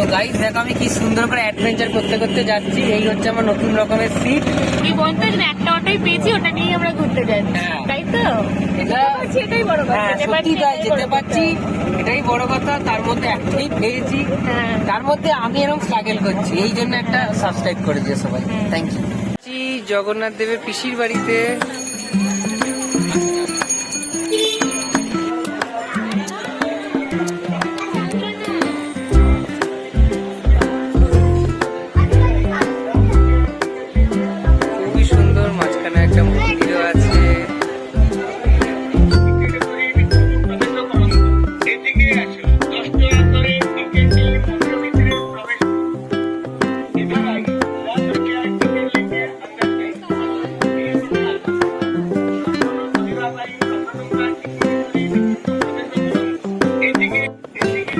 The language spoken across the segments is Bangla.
তো গাইস দেখো আমি কি সুন্দর করে অ্যাডভেঞ্চার করতে করতে যাচ্ছি। এই হচ্ছে আমার নতুন রকমের সিট এই বলতে যে একটা অটোই পেয়েছি ওটা নিয়ে আমরা ঘুরতে যাচ্ছি। হ্যাঁ। তাই তো? এটাই বড় কথা। হ্যাঁ সত্যি পারছি, তাই এটাই যেতে বড় পারছি। কথা। এটাই বড় কথা তার মধ্যে একটাই পেয়েছি। হ্যাঁ। তার মধ্যে আমি এরকম স্ট্রাগল করছি। এই জন্য একটা সাবস্ক্রাইব করেছে সবাই। থ্যাংক ইউ জগন্নাথ দেবের পিসির বাড়িতে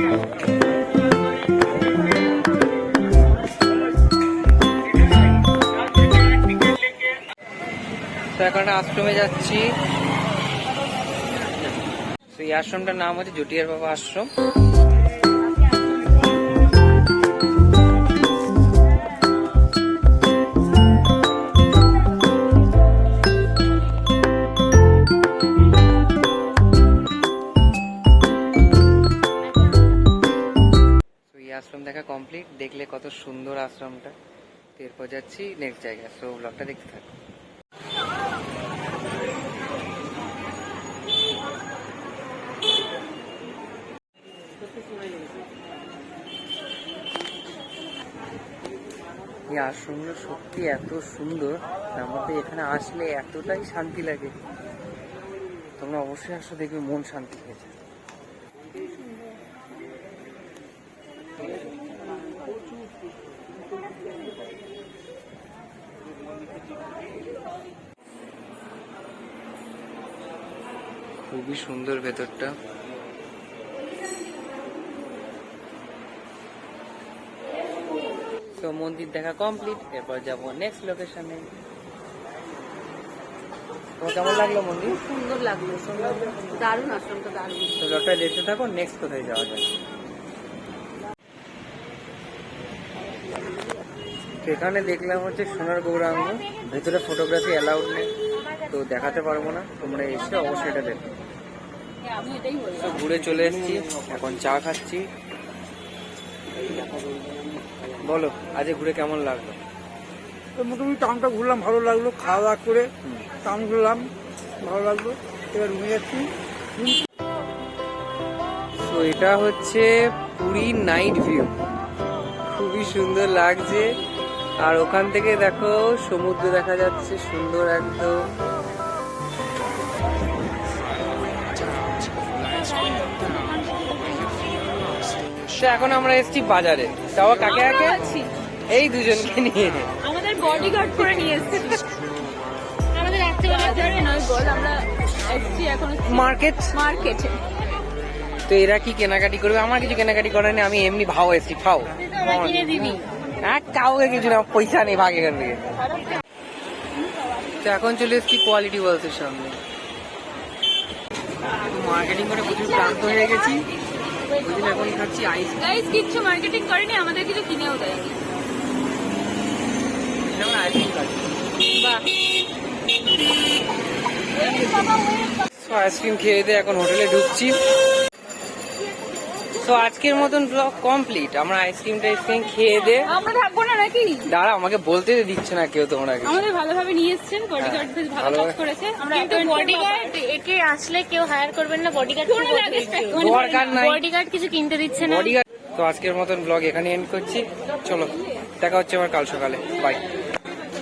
তো এখন আশ্রমে যাচ্ছি। এই আশ্রমটার নাম হচ্ছে জুটিয়ার বাবা আশ্রম। আশ্রম দেখা কমপ্লিট দেখলে কত সুন্দর আশ্রমটা। এরপর যাচ্ছি নেক্সট জায়গায়। সো ব্লগটা দেখতে থাকো। এই আশ্রমগুলো সত্যি এত সুন্দর, তার মধ্যে এখানে আসলে এতটাই শান্তি লাগে। তোমরা অবশ্যই আসো, দেখবে মন শান্তি হয়ে যায়। খুবই সুন্দর ভেতরটা। তো মন্দির দেখা কমপ্লিট এরপর যাব নেক্সট লোকেশনে তোমার কেমন লাগল মন্দির? সুন্দর লাগল সুন্দর দারুণ আশ্রমটা দারুণ। তো ব্লগটা দেখতে থাকো নেক্সট কোথায় যাওয়া যায়? তো এখানে দেখলাম হচ্ছে সোনার গৌরাঙ্গ ভেতরে ফটোগ্রাফি অ্যালাউড নেই। তো দেখাতে পারব না। তোমরা এসে অবশ্যই এটা দেখো। তো ঘুরে চলে এসেছি। এখন চা খাচ্ছি। বলো আজ ঘুরে কেমন লাগল? মোটামুটি টাউনটা ঘুরলাম ভালো লাগল। খাওয়া দাওয়া করে। টাউন ঘুরলাম ভালো লাগল। এবার রুমে যাচ্ছি। তো এটা হচ্ছে পুরী নাইট ভিউ। খুবই সুন্দর লাগছে। আর ওখান থেকে দেখো সমুদ্র দেখা যাচ্ছে সুন্দর একদম। তো এখন আমরা এসেছি বাজারে। তাও কাকে কাকে এই দুজনকে নিয়ে। আমাদের বডিগার্ড করে নিয়ে এসেছে। আমাদের রাত্রেবেলা বাজারে নয় বল আমরা এসেছি এখন মার্কেট মার্কেটে তো এরা কি কেনাকাটি করবে? আমার কিছু কেনাকাটি করার নেই আমি এমনি ভাও এসেছি ফাও কিনে দিবি। হ্যাঁ কাউকে কিছু না পয়সা নেই ভাগ এখান থেকে। তো এখন চলে এসেছি কোয়ালিটি ওয়ালসের সামনে। মার্কেটিং করে প্রচুর ক্লান্ত হয়ে গেছি। এখন খাচ্ছি আইস গাইস কিচ্ছু মার্কেটিং করেনি আমাদের কিছু কিনেও দেয়নি আইসক্রিম খেয়ে দিয়ে এখন হোটেলে ঢুকছি। তো আজকের মতন ব্লগ কমপ্লিট আমরা আইসক্রিম টাইসক্রিম খেয়ে দে। আমরা থাকব না নাকি? দাঁড়া আমাকে বলতে দিচ্ছে না কেউ তোমরা আমাদের ভালোভাবে নিয়ে এসেছেন বডিগার্ড বেশ ভালো। কাজ করেছে। আমরা কিন্তু বডিগার্ড একে আসলে কেউ হায়ার করবেন না বডিগার্ড দরকার নাই। বডিগার্ড কিছু কিনতে দিচ্ছে না। বডিগার্ড তো আজকের মতন ব্লগ এখানে এন্ড করছি। চলো দেখা হচ্ছে আবার কাল সকালে। বাই